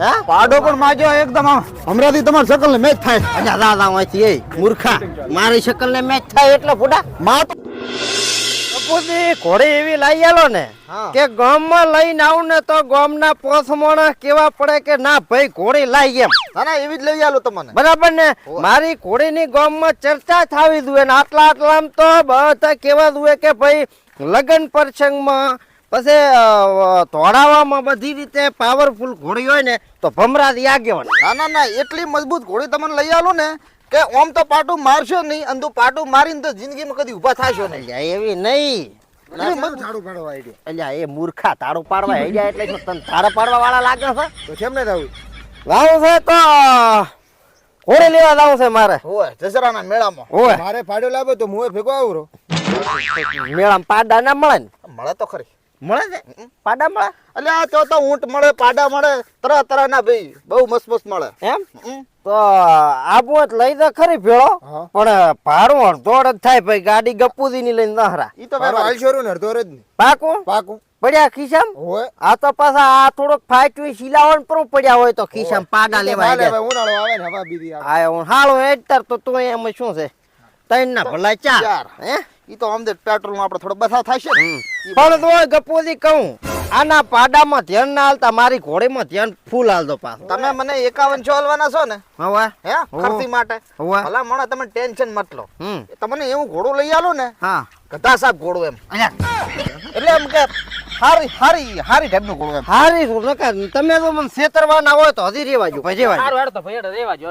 હા? પાડો પણ માજો એકદમ. હમણાંથી તમારી શકલ ને મેચ થાય. અલ્યા દાદા અહીંથી એ મૂર્ખા. મારી શકલ ને મેચ થાય એટલે ફૂટા માં ઘોડી એવી લઈ આલો ને. કે ગામમાં લઈને આવું ને તો ગામના પોસ માણસ કેવા પડે કે ના ભાઈ ઘોડી લઈ એમ ના ના એવી જ લઈ આલો તમને. બરાબર ને? મારી ઘોડીની ગામમાં ચર્ચા થાવી દુએ ને આટલા આટલામાં તો બધા કેવા દુએ કે ભાઈ લગ્ન પ્રસંગમાં પછી ધોળાવામાં બધી રીતે પાવરફુલ ઘોડી હોય ને તો ભમરાથી આગેવાન ના. ના ના એટલી મજબૂત ઘોડી તમને લઈ આવો ને કે ઓમ તો પાટું મારશો નહીં અને તું પાટું મારીને તો જિંદગીમાં કદી ઊભા થાશો નહીં. અલ્યા એવી નહીં. અલ્યા એ મૂર્ખા તારું પાડવા એટલે તને તાળા પાડવા વાળા લાગે છે? તો કેમ ને થવું લાવું છે તો ઘોડી લેવા લાવું છે મારે. હોય દસરાના મેળામાં. હોય મારે પાડ્યો લાવ્યો તો હું ભેગો આવું મેળામાં પાડા ના મળે ને. મળે તો ખરી. મળે છે? પાડા મળે? એટલે આ તો તો ઊંટ મળે પાડા મળે તરહ તરહ ના ભાઈ બહુ મસ્ત મસ્ત મળે. એમ? તો આબુ જ લઈ દે ખરી ભેળો પણ ભાડું અડધોડ જ થાય ભાઈ ગાડી ગપુદી ની લઈને નહરા ઈ તો વ્યવહાર શરૂ ને અડધોડ જ પાકું? પાકું. પડ્યા ખિસ્સામ? હોય આ તો પાછા આ થોડોક ફાટ્યું શિલાવણ પર પડ્યા હોય તો ખિસ્સામાં પાડા લેવા ઉનાળો આવે ને હવા બીજી આવે. હાળું હેડતર તો તું એમ શું છે? ત્રણ ના ભલા ચાર. હે? ઈ તો અમદે પેટ્રોલમાં આપણે થોડો બસા થશે પણ તો ગપુદી કહું આના પાડામાં ધ્યાન ના હાલતા મારી ઘોડીમાં ધ્યાન ફૂલ હાલતો પાછો. તમે મને એકાવન છો હલવાના છો ને? હવે. હે? ખર્ચી માટે. ભલા મને તમે ટેન્શન મત લો. તમને એવું ઘોડું લઈ આલો ને. હા. ગધા સાહેબ ઘોડું એમ. એટલે એમ કે હારી હારી હારી ટાઈપનું ઘોડું એમ. હારી શું કે તમે તો મને છેતરવા ના હોય તો હજી રેવાજો ભાઈ રેવાજો રેવા સારું હેડ તો ભાઈ હેડ રેવા જો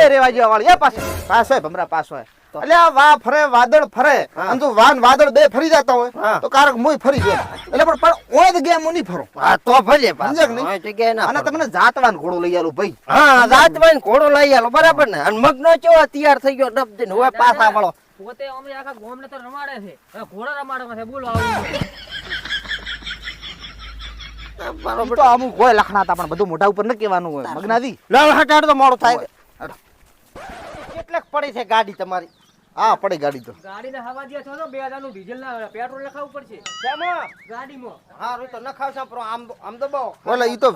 એ રેવાજો વાળી. એ પાસે પાસે હોય ભમરા પાસે હોય એટલે આ વા ફરે વાદળ ફરે. અને જો વાન વાદળ બે ફરી જતા હોય. તો કારક મુય ફરી જાય એટલે પણ પણ ઓય હું નહીં ફરો. હા તો ભલે સમજે કે નહીં? જગ્યાએ ના અને. તમને જાતવાન ઘોડો લઈ આલો ભાઈ. હા જાતવાન ઘોડો લઈ આલો બરાબર ને? અને મગનો ચો તૈયાર થઈ ગયો ડબ દઈને હવે પાછા વળો. પોતે અમે આખા ગોમ ને તો રમાડે છે. ઘોડા રમાડવા છે બોલો આવું. તો અમુક હોય લખણા હતા પણ બધું મોઢા ઉપર ન કહેવાનું હોય. મગનાદી લાવ હટાડ તો મોડું થાય. કેટલાક પડી છે ગાડી તમારી? હા પડી ગાડી તો. ગાડીને હવા દે છો તો બે હજારનું ડીઝલ ના પેટ્રોલ લખાવવું પડશે. શેમાં? ગાડીમાં. હા રો તો નખાવ સાંભળો આમ આમ દબાવો. ઓલે ઈ તો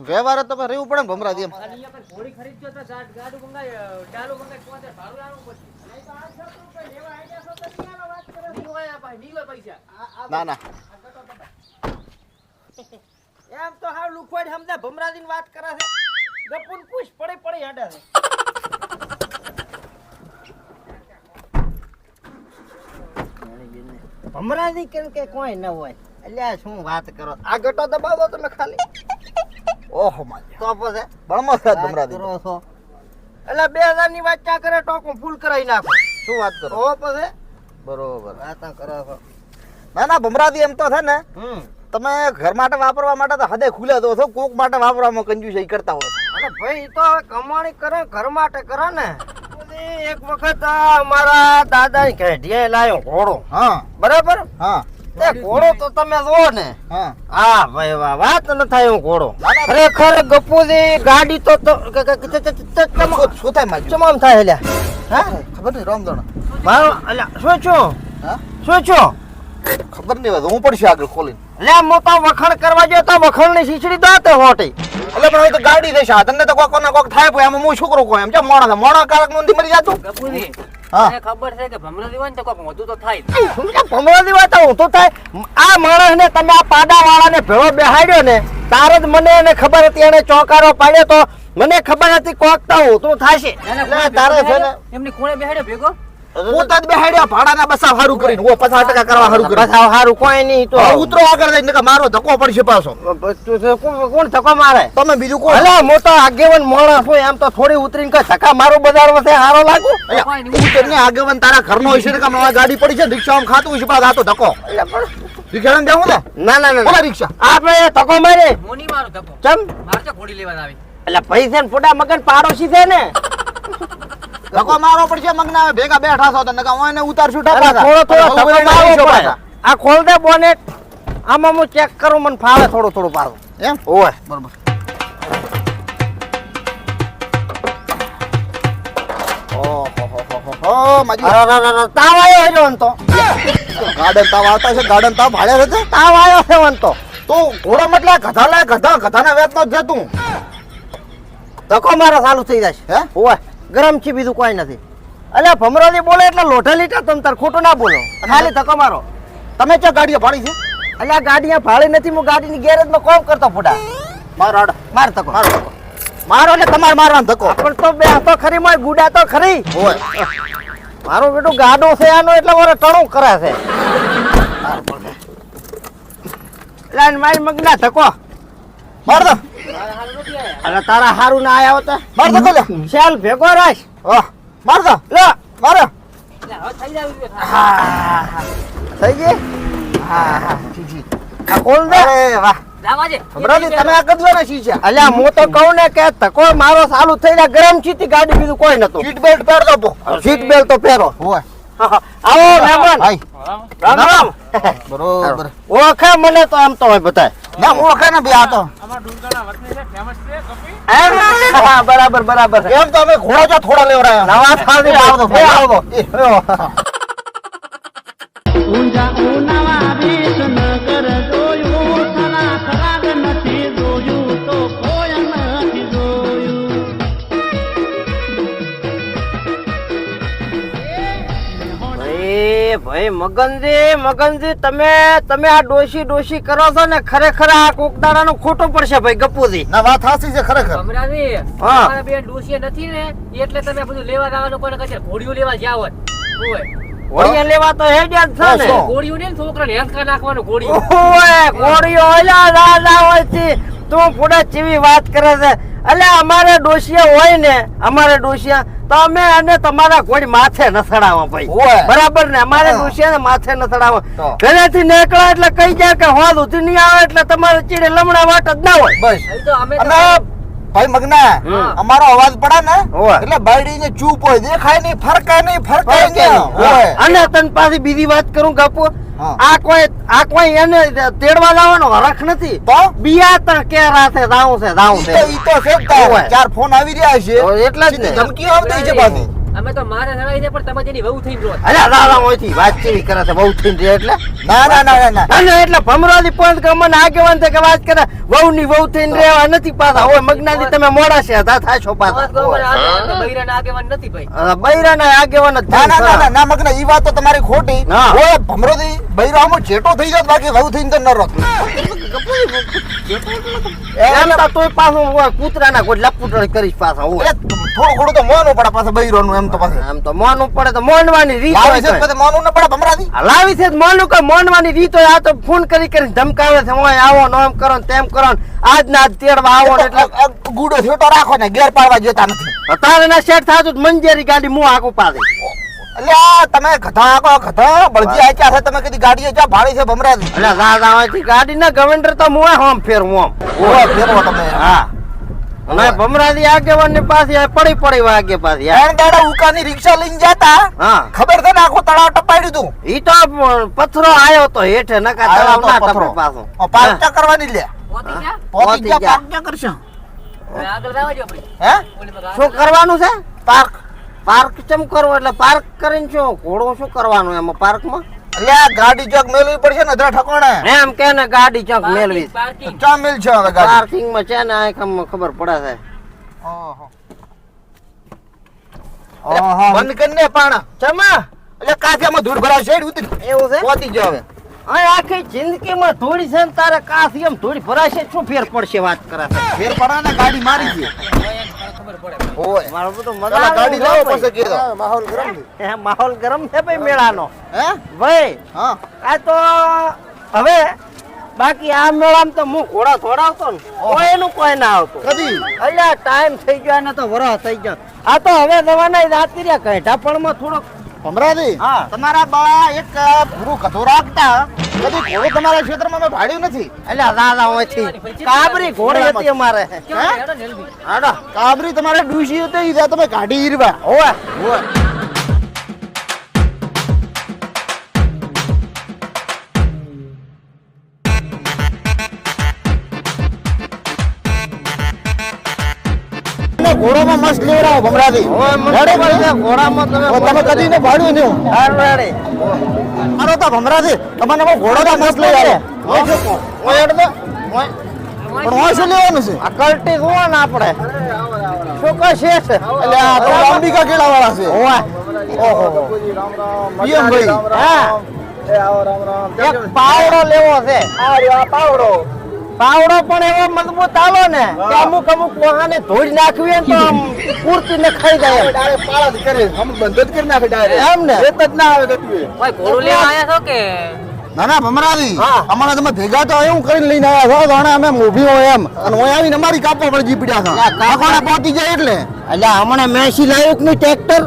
વ્યવહાર તો રહેવું પડે ને ભમરા એમ અને અહીંયા પણ ઘોડી ખરીદજો તો ગાડ- ગાડું મંગાય ડાલું મંગાય કોતે ભાડું લાવવું પડશે. નહીં તો આ રૂપિયા લેવા આઈ જશો તો નહીં વાત કરે. નહીં ભાઈ, નહીં પૈસા. ના ના. એમ તો હાવ લુખવાડ સમજા ભમરાજીની વાત કરે છે. ગપુન પૂછ પડે પડે હેડે છે. ભમરાજી કેમ કે કોઈ ન હોય. અલ્યા શું વાત કરો? આ ગટો દબાવો તમે ખાલી. ઓહો માજી તો પછી? બળમો છે ભમરાજી. કરો છો. એટલે બે હજારની વાત ચા કરે? ટોકું ફૂલ કરાવી નાખો. શું વાત કરો? પછી? બરોબર. વાત કરો છો. ના ના ભમરાજી એમ તો છે ને હમ. તમે ઘર માટે વાપરવા માટે તો હદે ખુલે દો છો કોક માટે વાપરવામાં કંજૂસી કરતા હોય અને ભાઈ તો કમાણી કરે ઘર માટે કરે ને એક વખત આ અમારા દાદા ઘેઢિયા લાયો ઘોડો. હા. બરાબર? હા. તે ઘોડો તો તમે જુઓ ને. હા. ભાઈ વાહ વાત ન થાય ઘોડો. ખરેખર ગપુજી ગાડી તો શું- થાય તમામ થાય અલ્યા હા? ખબર નહીં રામદણ મારો અલ્યા શું છો? હા? શું છું? ખબર નહીં હું પડશે આગળ ખોલીને. લે મોટા તો વખણ કરવા ગયો તો વખણની શીશડી દાતે હોટી. એટલે પણ હવે તો ગાડી દેશે. તને તો કોક ના કોક થાય પણ આમાં હું છોકરો કોઈ એમ છે મોણા મોણા કારકનું મરી જાતું? ખબર છે કે તો તો થાય હું તો આ માણસ ને તમે આ પાડા વાળા ને ભેળો બેહાડ્યો ને તારે જ મને એને ખબર હતી એને ચોકારો પાડ્યો તો મને ખબર હતી કોક તો હું તો થશે. એને તારે છે ને- બેહાડ્યો? એમની કોણે બેહાડ્યો ભેગો? પોતા જ બેહાડ્યા ભાડાના બસા હારું કરીને ઓ પચાસ ટકા કરવા હારું બસ કરીને આવ હારું કોઈ નહીં તો ઉતરો આગળ જઈને કે મારો ધક્કો પડશે પાછો. કોણ કોણ ધક્કો મારે? તમે બીજું કોણ? હલો મોટો આગેવન માણસ હોય એમ તો થોડી ઉતરીને કઈ ધક્કા મારો બજાર વસે હારો લાગુ? ઉતરને આગેવાન તારા ઘરનો હોય છે ને કે મારી ગાડી પડી છે રિક્ષામાં ખાતું છે પાછા તો ધક્કો. રિક્ષા જવું ને? ના ના ના રિક્ષા. આપણે ધક્કો મારે મોની મારો ધક્કો. ચમ? મારે તો ઘોડી લેવા આવી. એટલે પૈસા ને ફોટા મગન પાડોશી છે ને? ધક્કો મારો પડશે મગના ભેગા બેઠા છો તો નકા ઓયને ઉતારશું ઠાપા થોડો થોડો ધક્કો મારો પડે. આ ખોલ દે બોનેટ આમાં હું ચેક કરું મને ફાવે થોડું થોડું પાડું. એમ? ઓય. બરોબર. તાવ આવ્યો છે તો ગાર્ડન તાવ આવતા છે ગાર્ડન તાવ ભાડે છે તાવ આવ્યો છે મને તો તું ઘોડો મતલબ ગધા લાય ગધા ગધાના વેત નો છે તું. ધક્કો મારો ચાલુ થઈ જાય હે? ઓય. ગરમ છે બીજું કોઈ નથી. અલ્યા ભમરાજી બોલે એટલે લોઢા લીટા તમ તાર ખોટું ના બોલો. ખાલી ધક્કો મારો. તમે ચો ગાડીઓ ભાડી છે? અલ્યા ગાડી ભાડી ભાડે નથી હું ગાડીની ગેરેજમાં કોમ કરતો ફૂટા. મારો માર ધક્કો. મારો ધક્કો. મારો એટલે તમારે મારવાનો ધક્કો. પણ તો બે તો ખરી મારી ગુડા તો ખરી. હોય. મારો બેટું ગાડો છે આનો એટલે મારે ટણું કરે છે. એટલે મારી મગના ધક્કો. માર દો. અરે તારા હારું ના આયા હોતા. માર દો કોલે. ચાલ ભેગો રાખ. ઓહ માર દો. લે મારો. થઈ જાય હા હા. થઈ ગઈ? હા હા આ કોણ દે અરે વાહ. તમે આ કદલો ને શીશા અલ્યા હું તો કહું ને કે તકો મારો ચાલુ થઈ જાય ગરમ ચીતી ગાડી બીજું કોઈ નતું. સીટ બેલ્ટ પહેર દો પો સીટ બેલ્ટ તો પહેરો. ઓય આવો મહેમાન. રામ રામ. બરોબર. ઓળખે મને તો આમ તો હોય બતાય ના ઓળખે ને બે આ તો. હા? બરાબર બરાબર. એમ તો અમે ઘોડા જો થોડા લેવરાયા નવા થાળી આવતો તો આવતો એ, મગનજી મગનજી તમે તમે આ ડોશી ડોશી કરો છો ને ખરેખર આ કોકદાડાનું ખોટું પડશે ભાઈ ગપુજી ના વાત હાસી છે ખરેખર. ભમરાજી, હા. બે ડોશી નથી ને એટલે તમે બધું લેવા જવાનું કોઈને કચેર ઘોડીઓ લેવા જાવ. ઘોડિયા લેવા તો હેડ્યા જ છે ને? ઘોડીઓ ને છોકરાને નાખવાનું ઘોડીઓ ઓય ઘોડીઓ ઓલા દાદા હોય છે. તું પૂરા ચીવી વાત કરે છે. એટલે અમારે ડોશિયા હોય ને અમારે ડોશિયા તો અમે અને તમારા કોઈ માથે નસડાવો ભાઈ. બરાબર ને? અમારે. ડોશિયા માથે નસડાવો તો. ઘરેથી નીકળો એટલે કઈ જાય કે હોદ ઉધી નહીં આવે એટલે તમારે ચીડે લમણા વાટ જ ના હોય. બસ. અમે તો- અને ભાઈ મગના અમારો અવાજ પડે ને એટલે બાયડી ને ચૂપ હોય દેખાય નહીં ફરકાય નહીં ફરકાય નહીં. અને તન પાસે બીજી વાત કરું કાપુ? આ કોઈ આ કોઈ એને તેડવા લાવવાનો હરખ નથી. તો? બિયા તા કે રાતે દાવું છે દાવું છે. ઈ તો છે. ચાર ફોન આવી રહ્યા છે. એટલા જ ધમકીઓ આવતી છે પાછી. અમે તો મારે સગાઈ પણ તમે તેની વહુ થઈને રહો છો. અલ્યા દાદા હોયથી કરે છે બહુ થઈને રે એટલે? ના ના ના ના ના. અને એટલે ભમરાદી પોઈન્ટ કે આગેવાન છે કે વાત કરે વહુ ની વહુ થઈને રહેવા નથી પાછા. હોય મગનાદી તમે મોડા છે થાશો પાછા. આગેવાન આગેવાન નથી ભાઈ. આગેવાન ના ના ના ના ના મગના ઈ વાત તો તમારી ખોટી. હા. ઓય ભમરોદી બૈરામાં ચેટો થઈ જાત બાકી વહુ થઈને તો ન રોત એમ તો તોય પાછું કૂતરાના કોઈ લપુટણ કરીશ પાછા હોય થોડું ઘણું તો મોનું પડે પાછા બૈરોનું એમ તો પાછું. આમ તો મોનવું પડે તો મોનવાની રીત લાવી છે મોનું ન પડે ભમરાદી આ લાવી છે મોનું કે મોનવાની રીત હોય આ તો ફોન કરી કરી ધમકાવે છે આવો ને એમ કરો ને તેમ કરો ને. આજ ના આજ તેડવા આવો ને એટલે ગુડો છોટો રાખો ને ગેર પાડવા જતા નથી. તારે ના સેટ થાતું મંજેરી ગાડી મું આખું પાડી. એટલે આ તમે ગધા આકો ગધા બળજી આચ્યા ક્યાં તમે કીધી ગાડીએ ચા ભાડે છે ભમરા એટલે દાદા હોયથી ગાડી ના ગવંડર તો મુવા હોમ ફેર હોમ ઓય ફેરવો તમે. હા. અને ભમરાદી આગેવાનની પાસે પડી પડી વાગે પાછી હા. દાડા ઉકાની રિક્ષા લઈને જતા હા. ખબર છે ને આખો તળાવ ટપાડ્યું તું ઈ તો પથરો આયો તો હેઠે નકા તળાવ ના ટપે પાછું. આ કરવાની લે. કરશો આગળ જવા. હે? શું કરવાનું છે? પાર્ક. પાર્ક ચમ કરવો? એટલે પાર્ક કરીને શું ઘોડો શું કરવાનો એમાં પાર્કમાં? એટલે આ ગાડી ચોક મેળવી પડશે ને ઠકોણે? એમ કે ને ગાડી ચોક મેળવી. ચા મેલ છે હવે ગાડી. પાર્કિંગમાં છે ને આ ખબર પડે છે. ઓહો. બંધ કરીને પાણા. ચમા? એટલે કાથિયામાં ધૂળ ભરાવ છે એવું છે? પોતી જો હવે. અહીં આખી જિંદગીમાં થોડી છે ને તારે કાશી એમ ધોળી ભરાશે શું ફેર પડશે વાત કરે ફેર પડે ને ગાડી મારી છે ઓય. મારું બધું ચાલો મજા ગાડી લાવો પછી કીધો. માહોલ ગરમ છે. માહોલ ગરમ છે ભાઈ મેળાનો. હે? ભાઈ હા. આ તો હવે બાકી આ મેળામાં તો હું ઘોડા થોડાવતો ને કોઈનું કોઈ ના આવતું. કદી? અલ્યા ટાઈમ થઈ ગયો ને તો વરસ થઈ ગયો. આ તો હવે દવાના રાતી રહ્યા કઢાપણમાં થોડોક. ભમરાજી હા. તમારા બા એક ભૂરું કથો રાખતા કદી ઘોડો તમારા ક્ષેત્રમાં મેં ભાડ્યું નથી. એટલે દાદા હોયથી. કાબરી ઘોડી હતી અમારે. કેવું હેડો કાબરી તમારે ડૂસી હતી ઈ તમે કાઢી ઈરવા. ઓય અને ઘોડોમાં મસ્ત લેવડાવો ઘોડામાં તમે કદી ને ભાડ્યું નહીં મારો તો ભમરાજી તમને હું ઘોડો મસ્ત લઈ. ઓય. પણ હોય શું લેવાનું છે? કલટી જુઓ ને આપણે. શું કશે છે? એટલે આ તો અંબિકા કેળા વાળા છે. ઓહો. પીએમ ભાઈ. હા. એક પાવડો લેવો છે. પાવડો. પાવડો પણ એવો મજબૂત આવો ને કે અમુક અમુક વાહને ધોઈ નાખવી તો આમ પૂરતી ને ખાઈ જાય. ડાયરેક્ટ પાળા જ કરે અમે બંધ જ કરી નાખે ડાયરેક્ટ. એમ ને? રેત જ ના આવે ગતવી ભાઈ ઘોડું લેવા આયા છો કે? ના ના ભમરાજી અમારા તમે ભેગા તો એવું કરીને લઈને આવ્યા છો જાણે અમે ઊભી હોય એમ. અને હું આવીને અમારી કાપવા પર જીપડ્યા છો. યા, કાપવા- કાકોને પહોંચી જાય એટલે. એટલે હમણાં મેસી લાવ્યું નું નહીં ટ્રેક્ટર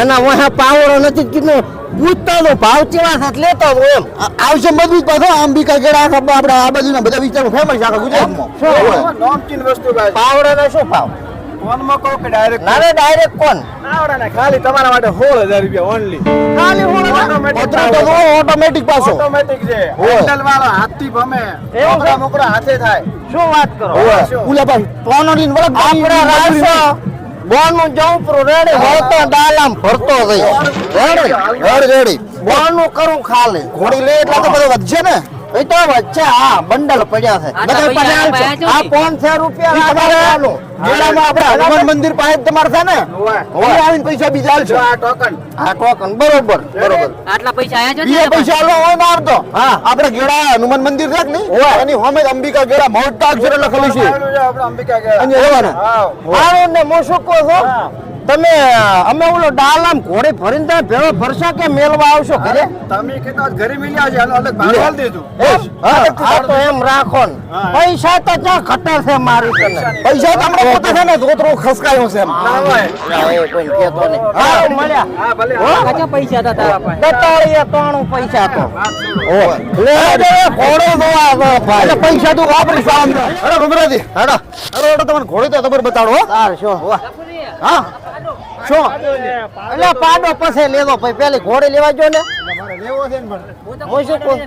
એના વહે પાવડો નથી કીધું. પૂછતો તો ભાવ કેવા છે લેતો એમ. આવશે મજબૂત પાછો. કેળા આખા આપણે આ બાજુના બધા વિસ્તારો ફેમસ આખા ગુજરાતમાં. શું? નોમકીન વસ્તુ નો ભાવ? ફોનમાં કહો કે ડાયરેક્ટ ના ડાયરેક્ટ કોણ? ખાલી તમારા માટે સોળ હજાર રૂપિયા ઓનલી ખાલી Automatic તો ઓટોમેટિક પાછો. ઓટોમેટિક છે. હેન્ડલ વાળો હાથથી ભમે. મોકરા મોકરા હાથે થાય. શું વાત કરો. શું? ઉલા પાછું વળગ આપણે રાસો બોનું જવું રેડી. વળતો ડાલામ ભરતો જઈ રેડી. Ready ready. બોનું કરું ખાલી. ઘોડી લે એટલે તો બધો વધશે ને. એ તો વચ્ચે હા બંડલ પડ્યા છે. બધા પડાલ છે. આ છે? પાંચસો રૂપિયા ઈ તમારે રાખવાનું. મેળામાં આપણે હનુમાન મંદિર પાસે તમારે છે ને? ઓય આવીને પૈસા બીજા આલશો આ ટોકન. આ ટોકન બરોબર બરોબર. આટલા પૈસા આયા છો ને પૈસા આલો હોય માર તો હા. આપણે ગેડા હનુમાન મંદિર છે ને. એની હોમે અંબિકા ગેડા મોટા અક્ષરે લખેલું છે. આપણે અંબિકા ગયા અહીંયા રહેવાના. હા આવો ને કહું છું. તમે અમે ઓલો ડાલામ ઘોડે ભરીને તમે ભેળો ભરશો કે મેલવા આવશો ઘરે? તમે આજ ઘરે મિલ્યા છે અલગ ભાવ આલી હા. તો એમ રાખો ને. પૈસા તો ક્યાં ઘટે છે મારી તને? પૈસા તો આપણે પોતે છે ને ધોતરો ખસકાયો છે એમ. ના હોય એ કોઈ કહેતો નહીં. હા મળ્યા. હા ભલે હો? કાચા પૈસા હતા તારા પાસે. બતાળીએ ત્રણું પૈસા તો. ઓ લે દે ઘોડો તો આ ભાઈ. પૈસા તું વાપરી સામ અરે ગુમરાજી હેડા. અરે ઓટો તમને ઘોડો તો ખબર બતાડો હો. તાર શું હા? શું? એટલે પાડો પછી લેવો ભાઈ પેલી ઘોડે લેવા જો ને? હું શું કહું?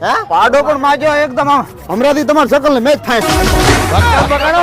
હા? પાડો પણ માજો એકદમ હમણાંથી તમારા શકલ ને મેચ થાય. બગાડો